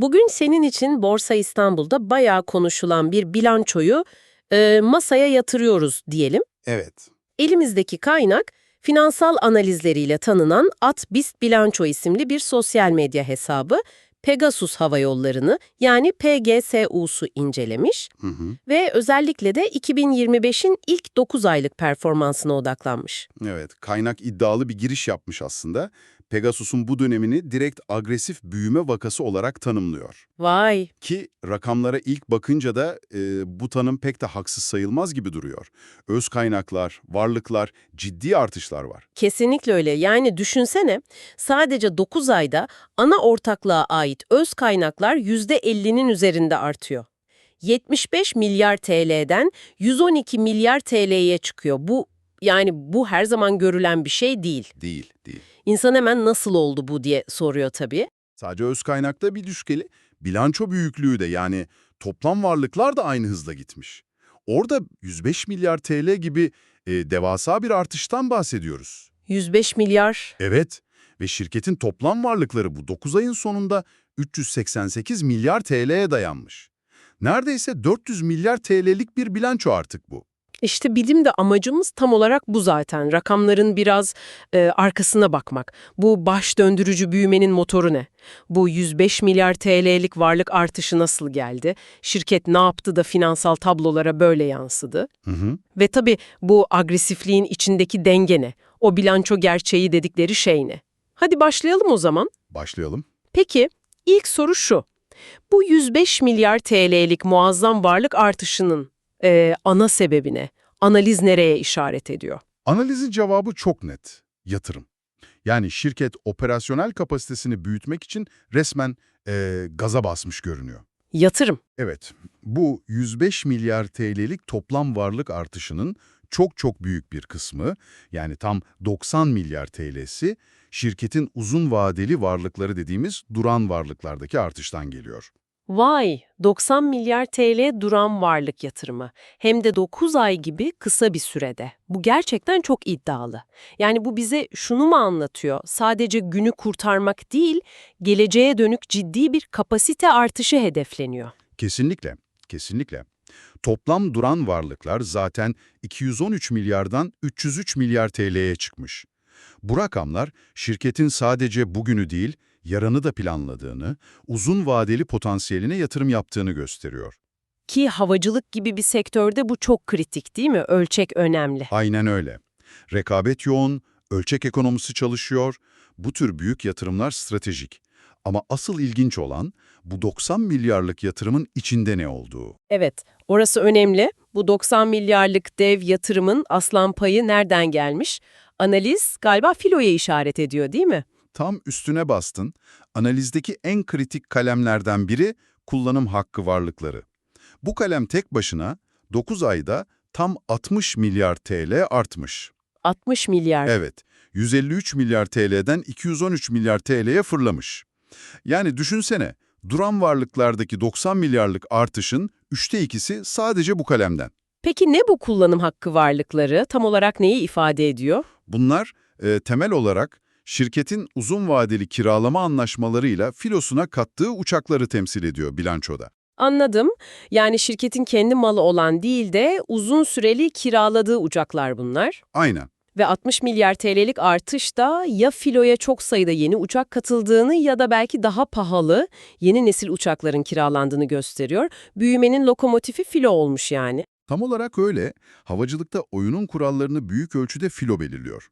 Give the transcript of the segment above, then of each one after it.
Bugün senin için Borsa İstanbul'da bayağı konuşulan bir bilançoyu e, masaya yatırıyoruz diyelim. Evet. Elimizdeki kaynak, finansal analizleriyle tanınan Atbist Bilanço isimli bir sosyal medya hesabı, Pegasus Hava Yolları'nı yani PGSU'su incelemiş Hı hı. ve özellikle de 2025'in ilk 9 aylık performansına odaklanmış. Evet, kaynak iddialı bir giriş yapmış aslında. Pegasus'un bu dönemini direkt agresif büyüme vakası olarak tanımlıyor. Vay, Ki rakamlara ilk bakınca da e, bu tanım pek de haksız sayılmaz gibi duruyor. Öz kaynaklar, varlıklar, ciddi artışlar var. kesinlikle öyle. Yani düşünsene, sadece 9 ayda ana ortaklığa ait öz kaynaklar %50'nin üzerinde artıyor. 75 milyar TL'den 112 milyar TL'ye çıkıyor. Bu yani bu her zaman görülen bir şey değil. Değil, değil. İnsan hemen nasıl oldu bu diye soruyor tabii. Sadece öz kaynakta bir düşkeli, bilanço büyüklüğü de yani toplam varlıklar da aynı hızla gitmiş. Orada 105 milyar TL gibi e, devasa bir artıştan bahsediyoruz. 105 milyar. Evet ve şirketin toplam varlıkları bu 9 ayın sonunda 388 milyar TL'ye dayanmış. Neredeyse 400 milyar TL'lik bir bilanço artık bu. İşte bizim de amacımız tam olarak bu zaten. Rakamların biraz e, arkasına bakmak. Bu baş döndürücü büyümenin motoru ne? Bu 105 milyar TL'lik varlık artışı nasıl geldi? Şirket ne yaptı da finansal tablolara böyle yansıdı? Hı hı. Ve tabii bu agresifliğin içindeki denge ne? O bilanço gerçeği dedikleri şey ne? Hadi başlayalım o zaman. Başlayalım. Peki, ilk soru şu. Bu 105 milyar TL'lik muazzam varlık artışının e, ana sebebine, analiz nereye işaret ediyor? Analizin cevabı çok net. Yatırım. Yani şirket operasyonel kapasitesini büyütmek için resmen e, gaza basmış görünüyor. Yatırım. Evet, bu 105 milyar TL'lik toplam varlık artışının çok çok büyük bir kısmı, yani tam 90 milyar TL'si, şirketin uzun vadeli varlıkları dediğimiz duran varlıklardaki artıştan geliyor. Vay, 90 milyar TL duran varlık yatırımı. Hem de 9 ay gibi kısa bir sürede. Bu gerçekten çok iddialı. Yani bu bize şunu mu anlatıyor? Sadece günü kurtarmak değil, geleceğe dönük ciddi bir kapasite artışı hedefleniyor. Kesinlikle, kesinlikle. Toplam duran varlıklar zaten 213 milyardan 303 milyar TL'ye çıkmış. Bu rakamlar şirketin sadece bugünü değil, yarını da planladığını, uzun vadeli potansiyeline yatırım yaptığını gösteriyor. Ki havacılık gibi bir sektörde bu çok kritik değil mi? Ölçek önemli. Aynen öyle. Rekabet yoğun, ölçek ekonomisi çalışıyor. Bu tür büyük yatırımlar stratejik. Ama asıl ilginç olan bu 90 milyarlık yatırımın içinde ne olduğu. Evet, orası önemli. Bu 90 milyarlık dev yatırımın aslan payı nereden gelmiş? Analiz galiba filoya işaret ediyor değil mi? Tam üstüne bastın, analizdeki en kritik kalemlerden biri kullanım hakkı varlıkları. Bu kalem tek başına 9 ayda tam 60 milyar TL artmış. 60 milyar. Evet, 153 milyar TL'den 213 milyar TL'ye fırlamış. Yani düşünsene, duran varlıklardaki 90 milyarlık artışın üçte ikisi sadece bu kalemden. Peki ne bu kullanım hakkı varlıkları? Tam olarak neyi ifade ediyor? Bunlar e, temel olarak şirketin uzun vadeli kiralama anlaşmalarıyla filosuna kattığı uçakları temsil ediyor bilançoda. Anladım. Yani şirketin kendi malı olan değil de uzun süreli kiraladığı uçaklar bunlar. Aynen. Ve 60 milyar TL'lik artış da ya filoya çok sayıda yeni uçak katıldığını ya da belki daha pahalı yeni nesil uçakların kiralandığını gösteriyor. Büyümenin lokomotifi filo olmuş yani. Tam olarak öyle, havacılıkta oyunun kurallarını büyük ölçüde filo belirliyor.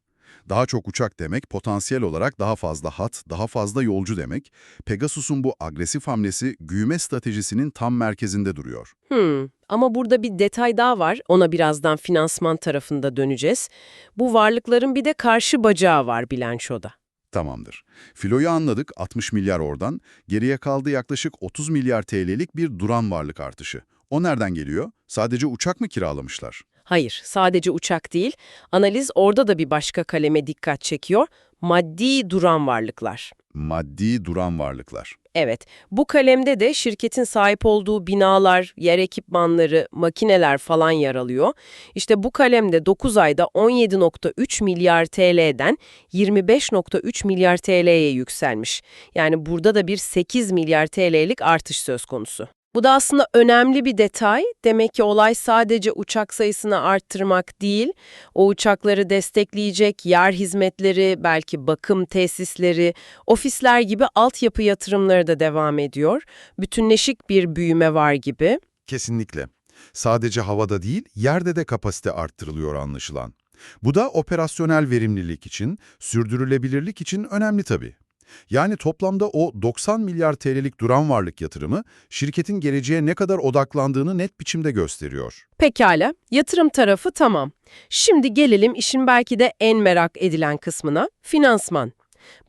Daha çok uçak demek, potansiyel olarak daha fazla hat, daha fazla yolcu demek. Pegasus'un bu agresif hamlesi büyüme stratejisinin tam merkezinde duruyor. Hmm. Ama burada bir detay daha var. Ona birazdan finansman tarafında döneceğiz. Bu varlıkların bir de karşı bacağı var bilançoda. Tamamdır. Filoyu anladık, 60 milyar oradan. Geriye kaldı yaklaşık 30 milyar TL'lik bir duran varlık artışı. O nereden geliyor? Sadece uçak mı kiralamışlar? Hayır, sadece uçak değil. Analiz orada da bir başka kaleme dikkat çekiyor. Maddi duran varlıklar. maddi duran varlıklar. Evet, bu kalemde de şirketin sahip olduğu binalar, yer ekipmanları, makineler falan yer alıyor. İşte bu kalemde 9 ayda 17.3 milyar TL'den 25.3 milyar TL'ye yükselmiş. Yani burada da bir 8 milyar TL'lik artış söz konusu. Bu da aslında önemli bir detay. Demek ki olay sadece uçak sayısını arttırmak değil, o uçakları destekleyecek yer hizmetleri, belki bakım tesisleri, ofisler gibi altyapı yatırımları da devam ediyor. Bütünleşik bir büyüme var gibi. Kesinlikle. Sadece havada değil, yerde de kapasite arttırılıyor anlaşılan. Bu da operasyonel verimlilik için, sürdürülebilirlik için önemli tabii. Yani toplamda o 90 milyar TL'lik duran varlık yatırımı şirketin geleceğe ne kadar odaklandığını net biçimde gösteriyor. Pekala, yatırım tarafı tamam. Şimdi gelelim işin belki de en merak edilen kısmına, finansman.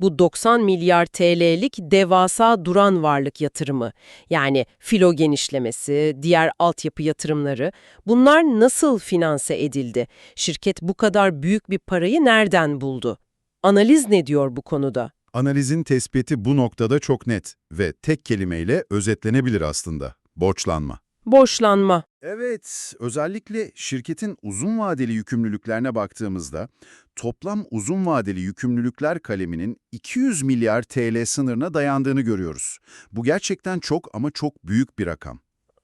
Bu 90 milyar TL'lik devasa duran varlık yatırımı, yani filo genişlemesi, diğer altyapı yatırımları, bunlar nasıl finanse edildi? Şirket bu kadar büyük bir parayı nereden buldu? Analiz ne diyor bu konuda? Analizin tespiti bu noktada çok net ve tek kelimeyle özetlenebilir aslında. Borçlanma. Borçlanma. Evet, özellikle şirketin uzun vadeli yükümlülüklerine baktığımızda toplam uzun vadeli yükümlülükler kaleminin 200 milyar TL sınırına dayandığını görüyoruz. Bu gerçekten çok ama çok büyük bir rakam.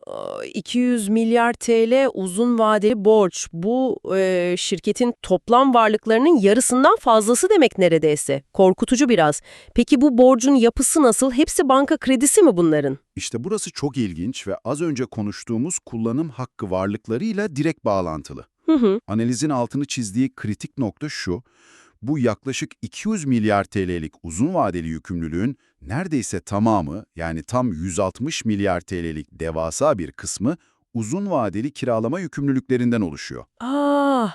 Aa, 200 milyar TL uzun vadeli borç. Bu e, şirketin toplam varlıklarının yarısından fazlası demek neredeyse. Korkutucu biraz. Peki bu borcun yapısı nasıl? Hepsi banka kredisi mi bunların? İşte burası çok ilginç ve az önce konuştuğumuz kullanım hakkı varlıklarıyla direkt bağlantılı. Hı hı. Analizin altını çizdiği kritik nokta şu, bu yaklaşık 200 milyar TL'lik uzun vadeli yükümlülüğün neredeyse tamamı yani tam 160 milyar TL'lik devasa bir kısmı uzun vadeli kiralama yükümlülüklerinden oluşuyor. Aa,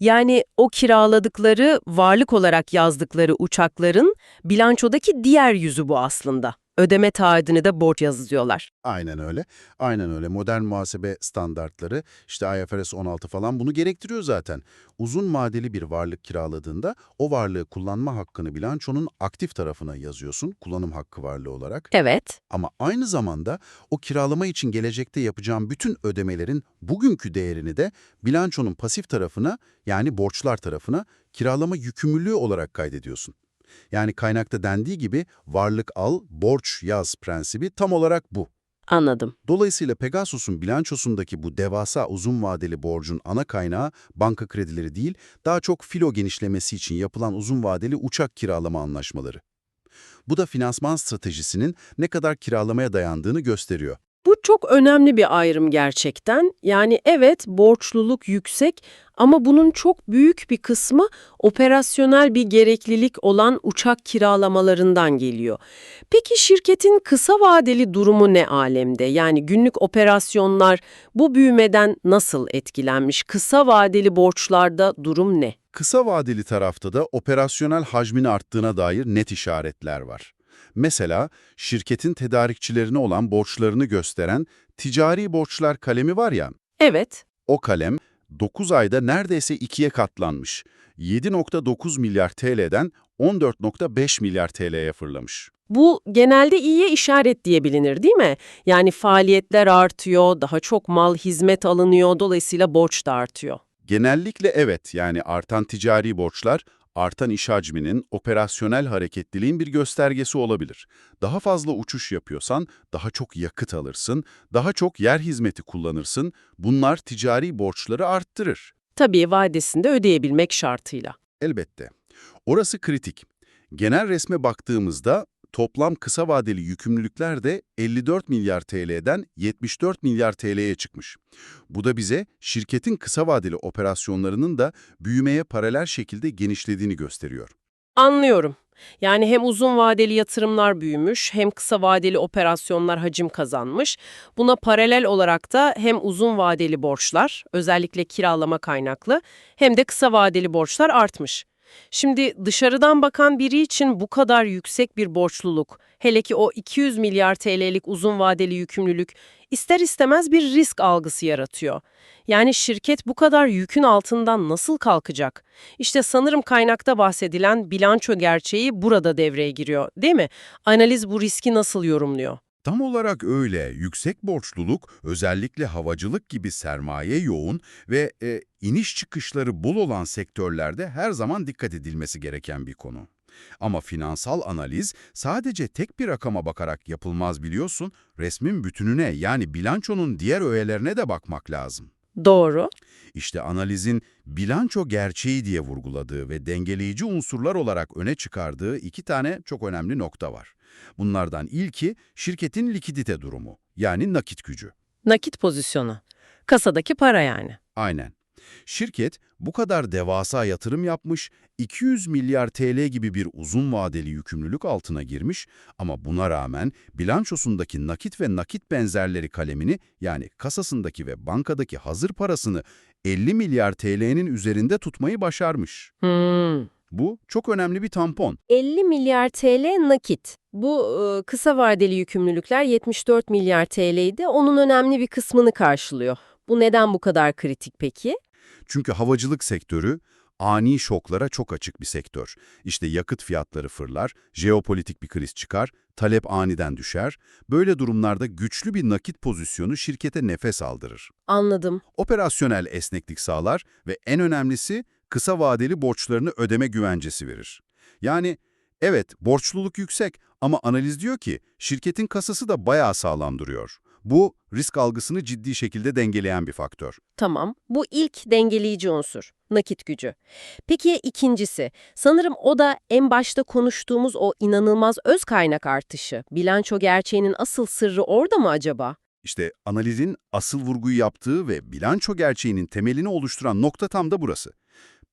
yani o kiraladıkları, varlık olarak yazdıkları uçakların bilançodaki diğer yüzü bu aslında. Ödeme taahhüdünü de borç yazıyorlar. Aynen öyle. Aynen öyle. Modern muhasebe standartları, işte IFRS 16 falan bunu gerektiriyor zaten. Uzun vadeli bir varlık kiraladığında o varlığı kullanma hakkını bilançonun aktif tarafına yazıyorsun, kullanım hakkı varlığı olarak. Evet. Ama aynı zamanda o kiralama için gelecekte yapacağım bütün ödemelerin bugünkü değerini de bilançonun pasif tarafına yani borçlar tarafına kiralama yükümlülüğü olarak kaydediyorsun. Yani kaynakta dendiği gibi varlık al, borç yaz prensibi tam olarak bu. Anladım. Dolayısıyla Pegasus'un bilançosundaki bu devasa uzun vadeli borcun ana kaynağı banka kredileri değil, daha çok filo genişlemesi için yapılan uzun vadeli uçak kiralama anlaşmaları. Bu da finansman stratejisinin ne kadar kiralamaya dayandığını gösteriyor. Bu çok önemli bir ayrım gerçekten. Yani evet borçluluk yüksek ama bunun çok büyük bir kısmı operasyonel bir gereklilik olan uçak kiralamalarından geliyor. Peki şirketin kısa vadeli durumu ne alemde? Yani günlük operasyonlar bu büyümeden nasıl etkilenmiş? Kısa vadeli borçlarda durum ne? Kısa vadeli tarafta da operasyonel hacmin arttığına dair net işaretler var. Mesela şirketin tedarikçilerine olan borçlarını gösteren ticari borçlar kalemi var ya, Evet, o kalem 9 ayda neredeyse ikiye katlanmış. 7.9 milyar TL'den 14.5 milyar TL'ye fırlamış. Bu genelde iyiye işaret diye bilinir değil mi? Yani faaliyetler artıyor, daha çok mal, hizmet alınıyor, dolayısıyla borç da artıyor. Genellikle evet yani artan ticari borçlar, artan iş hacminin, operasyonel hareketliliğin bir göstergesi olabilir. Daha fazla uçuş yapıyorsan daha çok yakıt alırsın, daha çok yer hizmeti kullanırsın. Bunlar ticari borçları arttırır. Tabii vadesinde ödeyebilmek şartıyla. Elbette. Orası kritik. Genel resme baktığımızda toplam kısa vadeli yükümlülükler de 54 milyar TL'den 74 milyar TL'ye çıkmış. Bu da bize şirketin kısa vadeli operasyonlarının da büyümeye paralel şekilde genişlediğini gösteriyor. Anlıyorum. Yani hem uzun vadeli yatırımlar büyümüş, hem kısa vadeli operasyonlar hacim kazanmış. Buna paralel olarak da hem uzun vadeli borçlar, özellikle kiralama kaynaklı, hem de kısa vadeli borçlar artmış. Şimdi dışarıdan bakan biri için bu kadar yüksek bir borçluluk, hele ki o 200 milyar TL'lik uzun vadeli yükümlülük ister istemez bir risk algısı yaratıyor. Yani şirket bu kadar yükün altından nasıl kalkacak? İşte sanırım kaynakta bahsedilen bilanço gerçeği burada devreye giriyor, değil mi? Analiz bu riski nasıl yorumluyor? Tam olarak öyle. Yüksek borçluluk, özellikle havacılık gibi sermaye yoğun ve e, iniş çıkışları bol olan sektörlerde her zaman dikkat edilmesi gereken bir konu. Ama finansal analiz sadece tek bir rakama bakarak yapılmaz biliyorsun, resmin bütününe yani bilançonun diğer öğelerine de bakmak lazım. Doğru. İşte analizin bilanço gerçeği diye vurguladığı ve dengeleyici unsurlar olarak öne çıkardığı iki tane çok önemli nokta var. Bunlardan ilki şirketin likidite durumu, yani nakit gücü. Nakit pozisyonu. Kasadaki para yani. Aynen. Şirket bu kadar devasa yatırım yapmış, 200 milyar TL gibi bir uzun vadeli yükümlülük altına girmiş ama buna rağmen bilançosundaki nakit ve nakit benzerleri kalemini yani kasasındaki ve bankadaki hazır parasını 50 milyar TL'nin üzerinde tutmayı başarmış. Hmm. Bu çok önemli bir tampon. 50 milyar TL nakit. Bu e, kısa vadeli yükümlülükler 74 milyar TL'ydi. Onun önemli bir kısmını karşılıyor. Bu neden bu kadar kritik peki? Çünkü havacılık sektörü ani şoklara çok açık bir sektör. İşte yakıt fiyatları fırlar, jeopolitik bir kriz çıkar, talep aniden düşer. Böyle durumlarda güçlü bir nakit pozisyonu şirkete nefes aldırır. Anladım. Operasyonel esneklik sağlar ve en önemlisi kısa vadeli borçlarını ödeme güvencesi verir. Yani evet borçluluk yüksek ama analiz diyor ki şirketin kasası da bayağı sağlam duruyor. Bu risk algısını ciddi şekilde dengeleyen bir faktör. Tamam. Bu ilk dengeleyici unsur. Nakit gücü. Peki ikincisi. Sanırım o da en başta konuştuğumuz o inanılmaz öz kaynak artışı. Bilanço gerçeğinin asıl sırrı orada mı acaba? İşte analizin asıl vurguyu yaptığı ve bilanço gerçeğinin temelini oluşturan nokta tam da burası.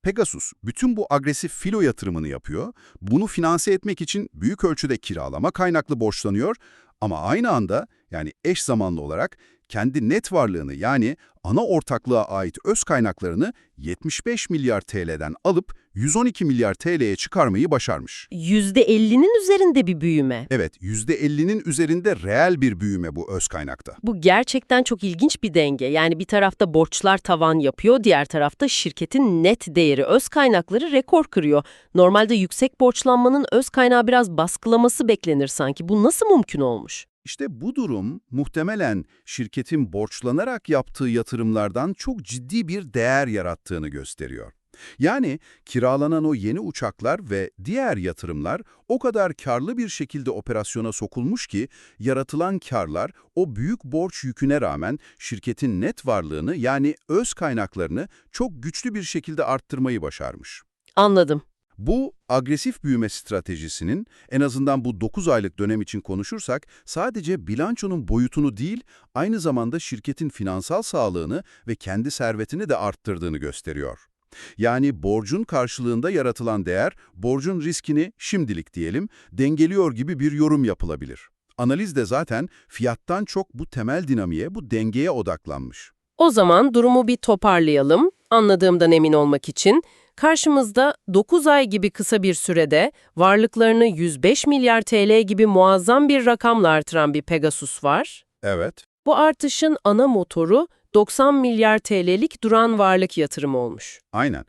Pegasus bütün bu agresif filo yatırımını yapıyor, bunu finanse etmek için büyük ölçüde kiralama kaynaklı borçlanıyor. Ama aynı anda yani eş zamanlı olarak kendi net varlığını yani ana ortaklığa ait öz kaynaklarını 75 milyar TL'den alıp 112 milyar TL'ye çıkarmayı başarmış. %50'nin üzerinde bir büyüme. Evet, %50'nin üzerinde reel bir büyüme bu öz kaynakta. Bu gerçekten çok ilginç bir denge. Yani bir tarafta borçlar tavan yapıyor, diğer tarafta şirketin net değeri, öz kaynakları rekor kırıyor. Normalde yüksek borçlanmanın öz kaynağı biraz baskılaması beklenir sanki. Bu nasıl mümkün olmuş? İşte bu durum muhtemelen şirketin borçlanarak yaptığı yatırımlardan çok ciddi bir değer yarattığını gösteriyor. Yani kiralanan o yeni uçaklar ve diğer yatırımlar o kadar karlı bir şekilde operasyona sokulmuş ki yaratılan karlar o büyük borç yüküne rağmen şirketin net varlığını yani öz kaynaklarını çok güçlü bir şekilde arttırmayı başarmış. Anladım. Bu agresif büyüme stratejisinin en azından bu 9 aylık dönem için konuşursak sadece bilançonun boyutunu değil aynı zamanda şirketin finansal sağlığını ve kendi servetini de arttırdığını gösteriyor. Yani borcun karşılığında yaratılan değer, borcun riskini şimdilik diyelim dengeliyor gibi bir yorum yapılabilir. Analiz de zaten fiyattan çok bu temel dinamiğe, bu dengeye odaklanmış. O zaman durumu bir toparlayalım. Anladığımdan emin olmak için. Karşımızda 9 ay gibi kısa bir sürede varlıklarını 105 milyar TL gibi muazzam bir rakamla artıran bir Pegasus var. Evet. Bu artışın ana motoru 90 milyar TL'lik duran varlık yatırımı olmuş. Aynen.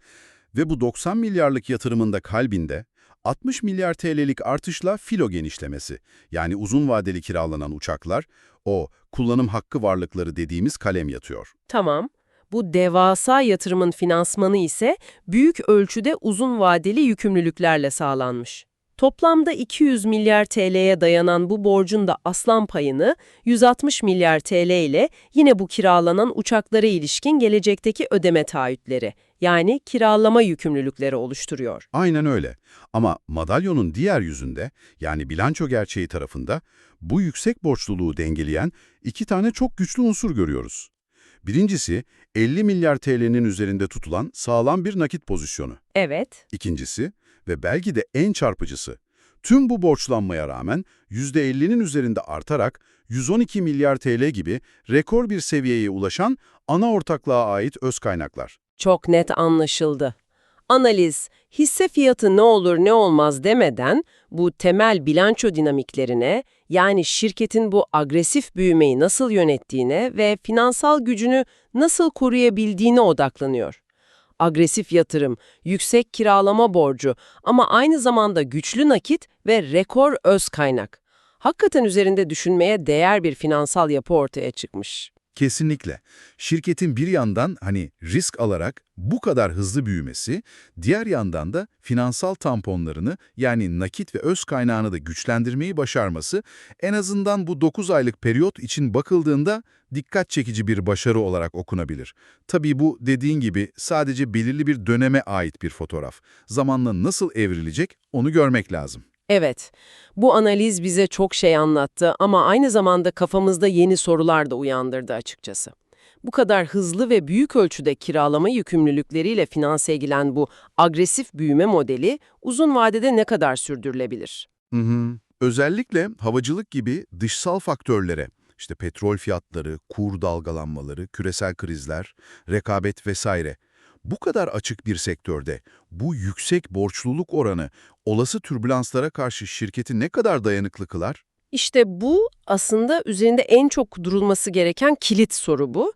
Ve bu 90 milyarlık yatırımın da kalbinde 60 milyar TL'lik artışla filo genişlemesi, yani uzun vadeli kiralanan uçaklar, o kullanım hakkı varlıkları dediğimiz kalem yatıyor. Tamam. Bu devasa yatırımın finansmanı ise büyük ölçüde uzun vadeli yükümlülüklerle sağlanmış. Toplamda 200 milyar TL'ye dayanan bu borcun da aslan payını 160 milyar TL ile yine bu kiralanan uçaklara ilişkin gelecekteki ödeme taahhütleri yani kiralama yükümlülükleri oluşturuyor. Aynen öyle. Ama madalyonun diğer yüzünde, yani bilanço gerçeği tarafında, bu yüksek borçluluğu dengeleyen iki tane çok güçlü unsur görüyoruz. Birincisi, 50 milyar TL'nin üzerinde tutulan sağlam bir nakit pozisyonu. Evet. İkincisi ve belki de en çarpıcısı, tüm bu borçlanmaya rağmen %50'nin üzerinde artarak 112 milyar TL gibi rekor bir seviyeye ulaşan ana ortaklığa ait öz kaynaklar. Çok net anlaşıldı. Analiz, hisse fiyatı ne olur ne olmaz demeden bu temel bilanço dinamiklerine yani şirketin bu agresif büyümeyi nasıl yönettiğine ve finansal gücünü nasıl koruyabildiğine odaklanıyor. Agresif yatırım, yüksek kiralama borcu ama aynı zamanda güçlü nakit ve rekor öz kaynak. Hakikaten üzerinde düşünmeye değer bir finansal yapı ortaya çıkmış. Kesinlikle. Şirketin bir yandan hani risk alarak bu kadar hızlı büyümesi, diğer yandan da finansal tamponlarını yani nakit ve öz kaynağını da güçlendirmeyi başarması en azından bu 9 aylık periyot için bakıldığında dikkat çekici bir başarı olarak okunabilir. Tabii bu dediğin gibi sadece belirli bir döneme ait bir fotoğraf. Zamanla nasıl evrilecek onu görmek lazım. Evet, bu analiz bize çok şey anlattı ama aynı zamanda kafamızda yeni sorular da uyandırdı açıkçası. Bu kadar hızlı ve büyük ölçüde kiralama yükümlülükleriyle finanse edilen bu agresif büyüme modeli uzun vadede ne kadar sürdürülebilir? Hı hı. Özellikle havacılık gibi dışsal faktörlere, işte petrol fiyatları, kur dalgalanmaları, küresel krizler, rekabet vesaire. Bu kadar açık bir sektörde bu yüksek borçluluk oranı olası türbülanslara karşı şirketi ne kadar dayanıklı kılar? İşte bu aslında üzerinde en çok durulması gereken kilit soru bu.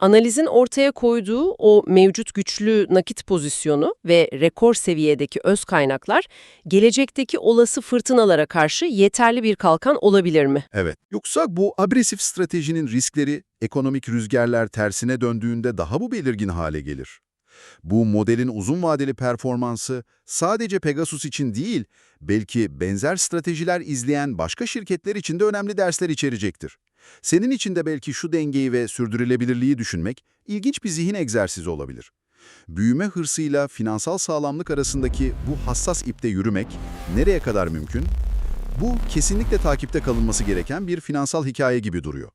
Analizin ortaya koyduğu o mevcut güçlü nakit pozisyonu ve rekor seviyedeki öz kaynaklar gelecekteki olası fırtınalara karşı yeterli bir kalkan olabilir mi? Evet. Yoksa bu agresif stratejinin riskleri ekonomik rüzgarlar tersine döndüğünde daha bu belirgin hale gelir. Bu modelin uzun vadeli performansı sadece Pegasus için değil, belki benzer stratejiler izleyen başka şirketler için de önemli dersler içerecektir. Senin için de belki şu dengeyi ve sürdürülebilirliği düşünmek ilginç bir zihin egzersizi olabilir. Büyüme hırsıyla finansal sağlamlık arasındaki bu hassas ipte yürümek nereye kadar mümkün? Bu kesinlikle takipte kalınması gereken bir finansal hikaye gibi duruyor.